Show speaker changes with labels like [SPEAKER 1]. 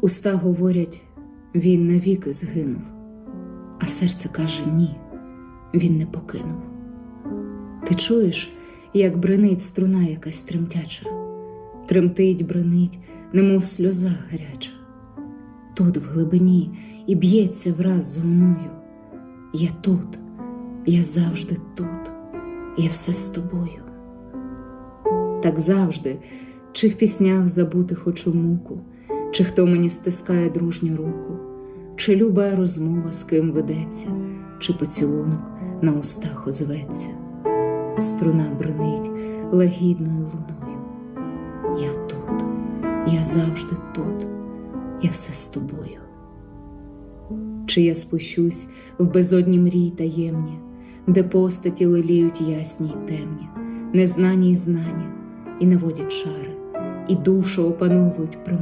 [SPEAKER 1] Уста говорять, він навіки згинув, а серце каже ні, він не покинув. Ти чуєш, як бренить струна якась тремтяча, тремтить, бренить, немов сльоза гаряча. Тут, в глибині, і б'ється враз зо мною. Я тут, я завжди тут, я все з тобою. Так завжди, чи в піснях забути хочу муку, чи хто мені стискає дружню руку, чи люба розмова з ким ведеться, чи поцілунок на устах озветься. Струна бренить лагідною луною. Я тут, я завжди тут, я все з тобою. Чи я спущусь в безодні мрій таємні, де постаті леліють ясні й темні, незнані й знані, і наводять чари, і душу опановують